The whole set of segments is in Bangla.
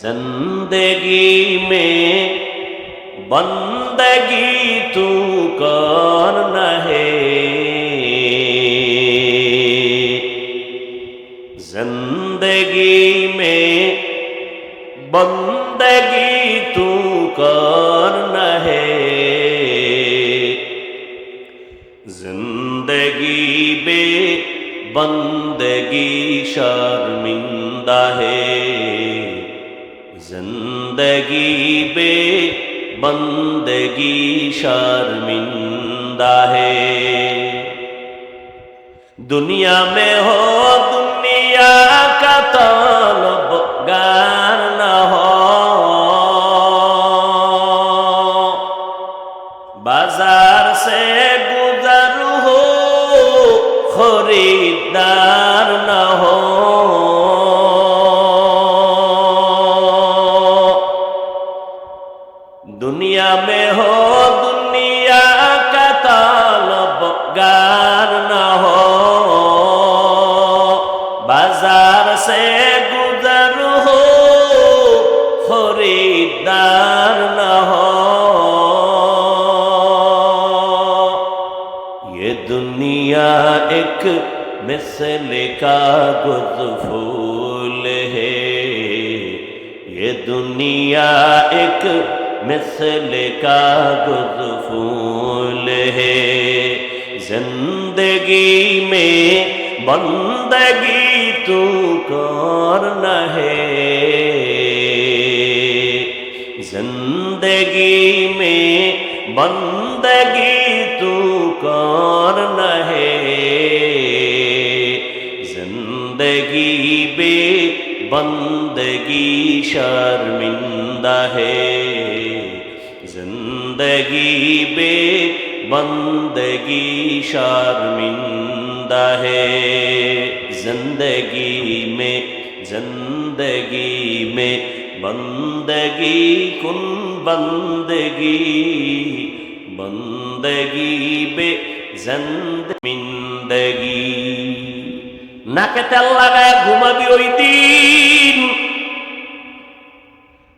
زندگی میں بندگی تو کون نہ ہے زندگی میں بندگی تو کون نہ ہے زندگی بے بندگی شرمندہ ہے۔ زندگی بے بندگی شرمندہ ہے دنیا میں ہو دنیا کا طالب گار نہ ہو بازار سے گزر ہو خریدار نہ ہو دنیا ایک مثل کا گز پھول ہے۔ یہ دنیا ایک مثل کا گز پھول ہے۔ زندگی میں بندگی تو کور نہ ہے۔ زندگی میں بندگی تو کار نہ زندگی بے بندگی شرمندہ ہے۔ زندگی بے بندگی شرمندہ ہے۔ زندگی میں زندگی میں বন্দগি, কুন বন্দগি? বন্দগি বে জিন্দগি নাকে তেল লাগায় ঘুমাবি ওই দিন।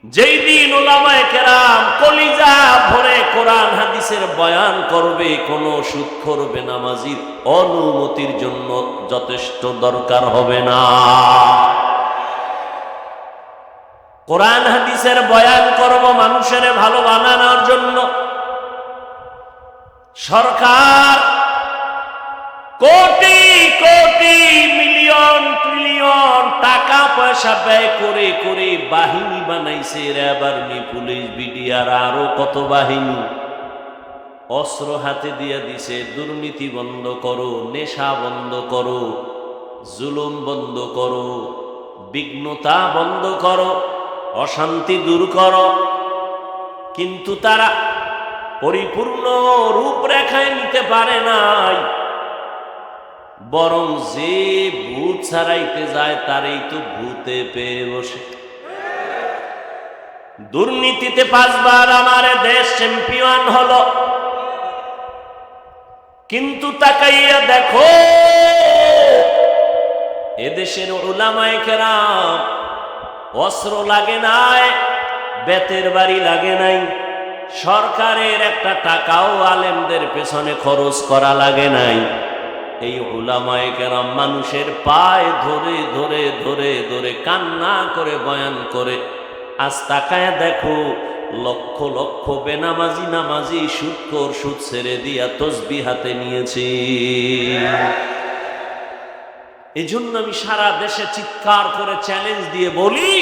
যেই দিন ওলামায় কেরাম কলিজা ভরে কোরআন হাদিসের বয়ান করবে, কোনো সুখ করবে, নামাজির অনুমতির জন্য যথেষ্ট দরকার হবে না। কোরআন হাদিসের বয়ান করব মানুষের ভালো বানানোর জন্য। সরকার কোটি কোটি মিলিয়ন ট্রিলিয়ন টাকা পয়সা ব্যয় করে করে বাহিনী বানাইছে র্যাব আর্মি, পুলিশ, বিডিআর, আরও কত বাহিনী। অস্ত্র হাতে দিয়ে দিছে, দুর্নীতি বন্ধ করো, নেশা বন্ধ করো, জুলুম বন্ধ করো, বিঘ্নতা বন্ধ করো। অশান্তি দূর করো। কিন্তু তারা পরিপূর্ণ রূপরেখায় নিতে পারে নাই। বরং যে ভূত ছাড়াইতে যায়, তারই তো ভূতে পেয়ে বসে। দুর্নীতিতে পাঁচবার আমার দেশ চ্যাম্পিয়ন হলো। কিন্তু তাকাইয়া দেখো, এদেশের ওলামায় কেরাম অস্ত্র লাগে নাই, বেতের বাড়ি লাগে নাই। সরকারের একটা টাকাও আলেমদের পেছনে খরচ করা লাগে নাই। এই ওলামায় কেরাম মানুষের পায়ে ধরে ধরে ধরে ধরে কান্না করে, বয়ান করে, আজ তাকায় দেখো, লক্ষ লক্ষ বেনামাজি, নামাজি সুৎকর সুদ ছেড়ে দিয়া তসবি হাতে নিয়েছি। এই জন্য আমি সারা দেশে চিৎকার করে চ্যালেঞ্জ দিয়ে বলি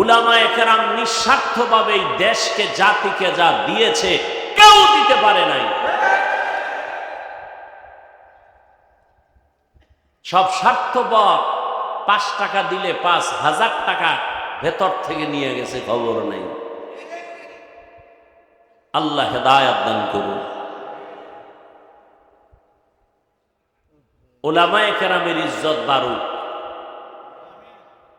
উলামা একরাম নিঃস্বার্থভাবে এই দেশকে, জাতিকে যা দিয়েছে কেউ দিতে পারে নাই। সব স্বার্থপর পাঁচ টাকা দিলে পাঁচ হাজার টাকা ভেতর থেকে নিয়ে গেছে, খবর নেই। আল্লাহ হেদায়াত দান করুন। ওলামায় কেরামের ইজ্জত বারুক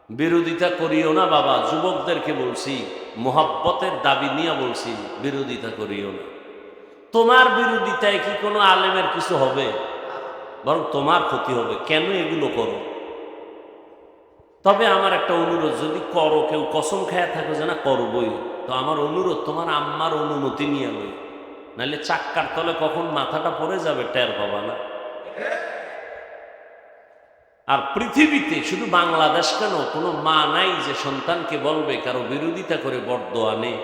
বিরোধিতা করিও না বাবা, যুবকদেরকে বলছি, মোহাব্বতের দাবি নিয়ে বলছি, বিরোধিতা করিও না। তোমার বিরোধিতায় কি কোনো আলেমের কিছু হবে? বরং তোমার ক্ষতি হবে, কেন এগুলো করো? তবে আমার একটা অনুরোধ, যদি করো, কেউ কসম খায়া থাকো যে না করবই। তো আমার অনুরোধ, তোমার আম্মার অনুমতি নিয়ে লই। নাহলে চাক্কার তলে কখন মাথাটা পড়ে যাবে টের পাবা না। আর পৃথিবীতে শুধু বাংলাদেশ কেন? কোনো মা নাই যে সন্তানকে বলবে, কারও বিরোধিতা করে বরদোয়া নেই।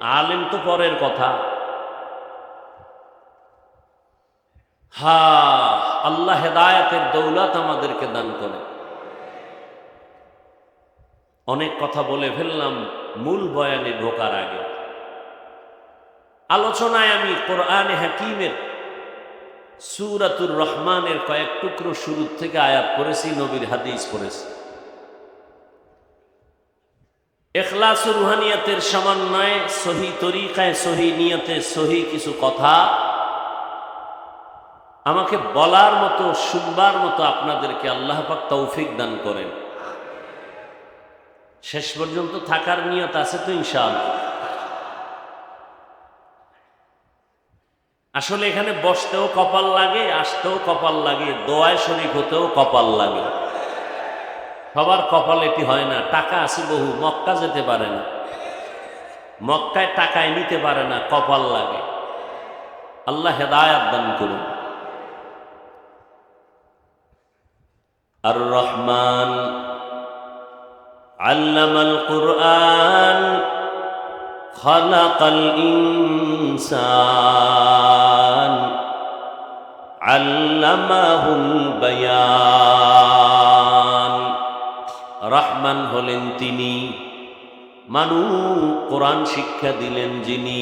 আলেম তো পরের কথা। হা, আল্লাহ হেদায়াতের দৌলত আমাদেরকে দান করে। অনেক কথা বলে ফেললাম, মূল বয়ানে ঢোকার আগে। আলোচনায় আমি কোরআনে হাকিমের সুরাতুর রহমানের কয়েক টুকরো শুরু থেকে আয়াত পড়েছি, নবীর হাদিস পড়েছি। এখলাস রুহানিয়াতের সমন্বয়ে, সহি তরিকায়, সহি নিয়তে সহি কিছু কথা আমাকে বলার মতো, শুনবার মতো আপনাদেরকে আল্লাহ পাক তৌফিক দান করেন। শেষ পর্যন্ত থাকার নিয়ত আছে তো ইনশাআল্লাহ। আসলে এখানে বসতেও কপাল লাগে, আসতেও কপাল লাগে, দোয়ায় শরিক হতেও কপাল লাগে। সবার কপাল এটি হয় না, টাকা আছে বহু, মক্কা যেতে পারে না। মক্কায় টাকায় নিতে পারে না, কপাল লাগে। আল্লাহ হেদায়াত দান করুন। আর রহমান আল্লামাল কোরআন। خلق الإنسان علمه البيان রহমান হলেন তিনি মানু কোরআন শিক্ষা দিলেন যিনি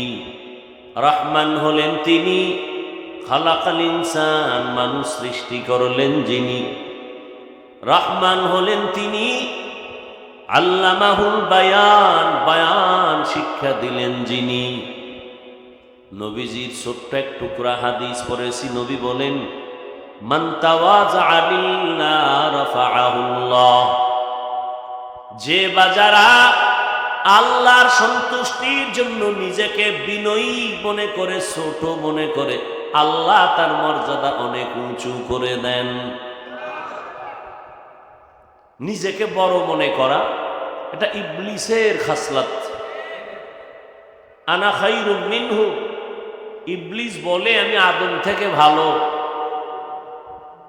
রহমান হলেন তিনি খালাকাল ইনসান মানুষ সৃষ্টি করলেন যিনি রহমান হলেন তিনি আল্লামাহুল বায়ান বায়ান শিক্ষা দিলেন যিনি। নবীজির ছোট্ট এক টুকরা হাদিস পড়েছি, নবী বলেন যে বাজারা আল্লাহর সন্তুষ্টির জন্য নিজেকে বিনয়ী মনে করে, ছোট মনে করে, আল্লাহ তার মর্যাদা অনেক উঁচু করে দেন। নিজেকে বড় মনে করা এটা ইবলিসের খাসলাত। আনা খাইরুম মিনহু। ইবলিস বলে, আমি আদম থেকে ভালো।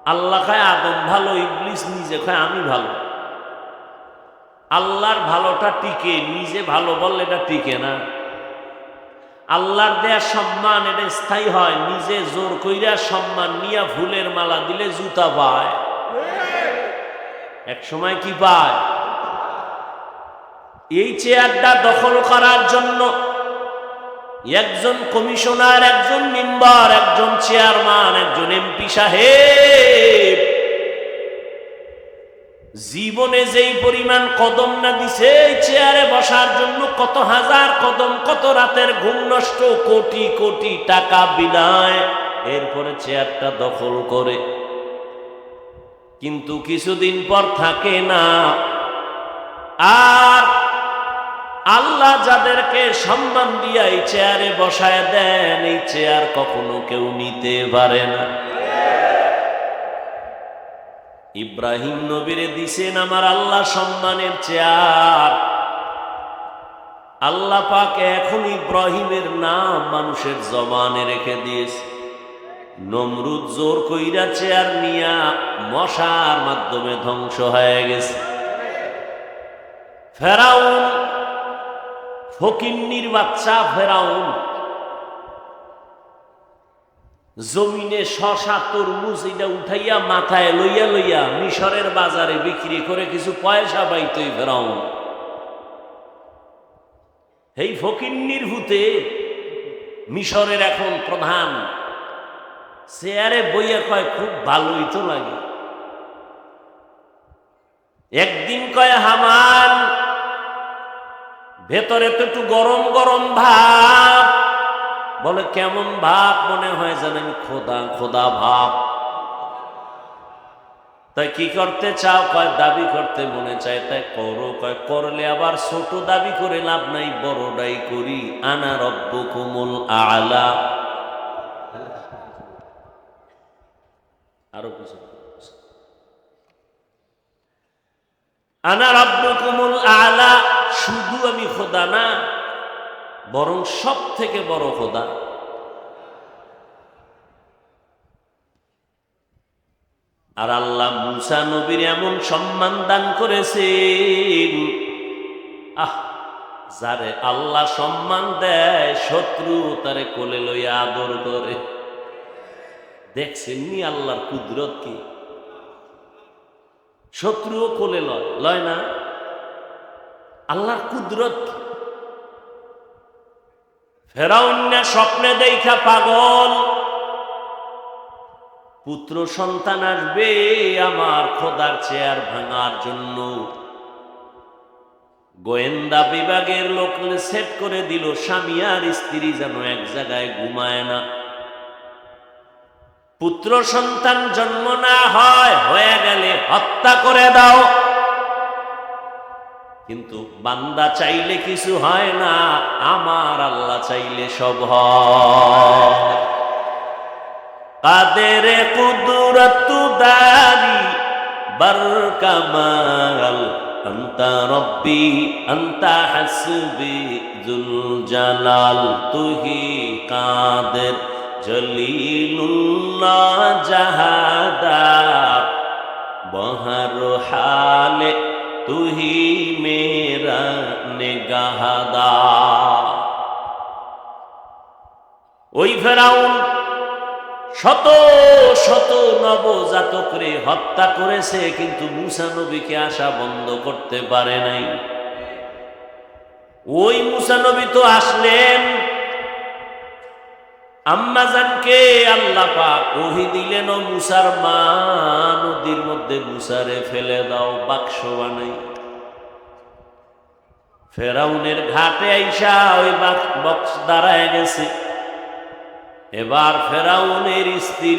আল্লাহ খায়, আদম ভালো, ইবলিস নিজে খায়, আমি ভালো। আল্লাহর ভালোটা টিকে, নিজে ভালো বললে এটা টিকে না। আল্লাহর দেয়া সম্মান, এটা স্থায়ী হয়। নিজে জোর কইরা সম্মান নিয়া ফুলের মালা দিলে জুতা পায়। এক সময় কি পায়? এই চেয়ারটা দখল করার জন্য একজন কমিশনার, একজন মেম্বার, একজন চেয়ারম্যান, একজন এমপি সাহেব। জীবনে যেই পরিমাণ কদম না দিছে, এই চেয়ারে বসার জন্য কত হাজার কদম, কত রাতের ঘুম নষ্ট, কোটি কোটি টাকা বিনায় এরপরে চেয়ারটা দখল করে। কিন্তু কিছুদিন পর থাকে না। আর আল্লাহ যাদেরকে সম্মান দিয়া এই চেয়ারে বসায় দেন, এই চেয়ার কখনো কেউ নিতে পারে না। ইব্রাহিম নবীরে দিছেন আমার আল্লাহ সম্মানের চেয়ার। আল্লাহ পাক এখন ইব্রাহিমের নাম মানুষের জবানে রেখে দিয়েছে। নমরুদ জোর কইরা চেয়ার নিয়া মশার মাধ্যমে ধ্বংস হয়ে গেছে। ফেরাউন ফকিন্নির বাচ্চা ফেরাউন। জমিনে শশা, তরমুজ এটা উঠাইয়া মাথায় লইয়া লইয়া মিশরের বাজারে বিক্রি করে কিছু পয়সা পাইতই ফেরাউন। এই ফকিন্নির ভূতে মিশরের এখন প্রধান। চেয়ারে বইয়া কয়, খুব ভালোই তো লাগে। একদিন কয়, হামান ভেতরে তো একটু গরম গরম ভাব। বলে, কেমন ভাব মনে হয় জানেন? খোদা খোদা ভাব। তাই কি করতে চাও? কয়, দাবি করতে মনে চায়। তাই করো, কয়, করলে আবার ছোট দাবি করে লাভ নাই, বড়টাই করি। আনা রব্ব কোমল আলা। আরও কিছু। আনা রাব্বুকুমুল আলা। শুধু আমি খোদা না, বরং সব থেকে বড় খোদা। আর আল্লাহ মুসা নবীর এমন সম্মান দান করেছেন, আহ, যারে আল্লাহ সম্মান দেয়, শত্রু তারে কোলে লইয়া আদর করে। দেখছেন নি আল্লাহর কুদরত কি? শত্রুও কোলে লয় লয় না? আল্লাহর কুদরত কি? ফেরাউন্না স্বপ্নে দেখা পাগল? পুত্র সন্তান আসবে আমার খোদার চেয়ার ভাঙার জন্য। গোয়েন্দা বিভাগের লোক সেট করে দিল, স্বামী আর স্ত্রী যেন এক জায়গায় ঘুমায় না। পুত্র সন্তান জন্ম না হয়, হয়ে গেলে হত্যা করে দাও। কিন্তু বান্দা চাইলে কিছু হয় না, আমার আল্লাহ চাইলে সব কাদের কুদরত দারি বর কামাল আন্তা রব্বি, আন্তা হাসবি জুল জালাল তুহি কাদের জলিলুল্লাহ জাহাদার বহর হালে তুহি মেরা নিগাহদার ওই ফেরাউন শত শত নবজাতকরে হত্যা করেছে, কিন্তু মুসা নবীকে আসা বন্ধ করতে পারে নাই। ওই মুসা নবী তো আসলেন আম্মাজানকে আল্লাহ পাক ওহি দিলেন, ও মুসার মা, নদীর মধ্যে মুসারে ফেলে দাও, বাক্স বানাই। ফেরাউনের ঘাটে আইসা ওই বক্স দাঁড়ায় গেছে। এবার ফেরাউনের স্ত্রী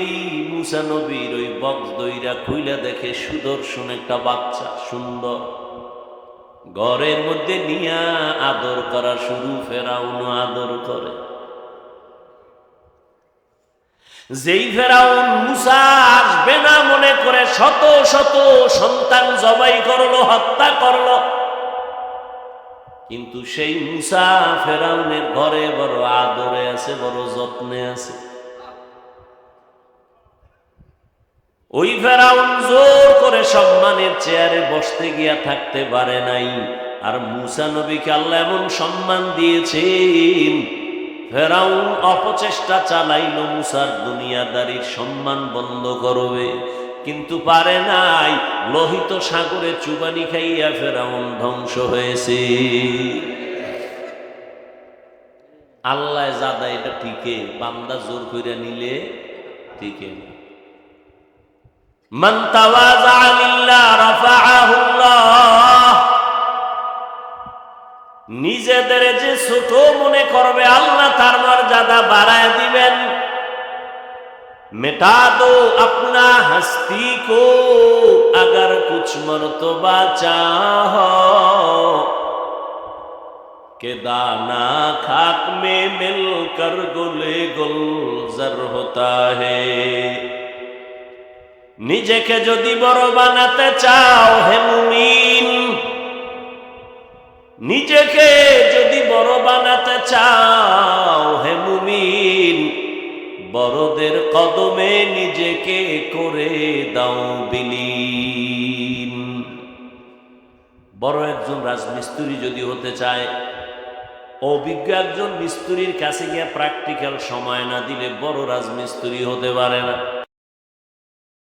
মুসা নবীর ওই বক্স দইরা খুইলা দেখে সুদর্শন একটা বাচ্চা, সুন্দর। ঘরের মধ্যে নিয়া আদর করা শুরু ফেরাউন আদর করে। যেই ফেরাউন মুসা আসবে না মনে করে শত শত সন্তান জবাই করল, হত্যা করল। কিন্তু সেই মুসা ফেরাউনের ঘরে বড় আদরে আছে, বড় যত্নে আছে। ওই ফেরাউন জোর করে সম্মানের চেয়ারে বসতে গিয়া থাকতে পারে নাই। আর মুসা নবীকে আল্লাহ এমন সম্মান দিয়েছেন ফেরাউন অপচেষ্টা চালাইল মুসার দুনিয়াদারির সম্মান বন্ধ করবে। কিন্তু পারে নাই, লোহিত সাগরে চুবানি খাইয়া ফেরাউন ধ্বংস হয়েছে। আল্লাহ জাদা এটা ঠিকে বান্দা জোর করে নিলে ঠিকে না। মান তাওয়াজা লিল্লাহ রাফাআহুল্লাহ। নিজেদের যে ছোট মনে করবে আল্লাহ তার মর্যাদা বাড়ায় দিবেন मिटा दो अपना हस्ती को अगर कुछ मर्तबा चाहो के दाना खाक में मिलकर गुले गुलजर होता है নিজেকে যদি বড় বানাতে চাও হে মুমিন চাও হে মুমিন, বড়দের কদমে নিজেকে করে দাও বিলীন। বড় একজন রাজমিস্ত্রি যদি হতে চায়, অভিজ্ঞ একজন মিস্ত্রির কাছে গিয়ে প্র্যাকটিক্যাল সময় না দিলে বড় রাজমিস্ত্রি হতে পারে না।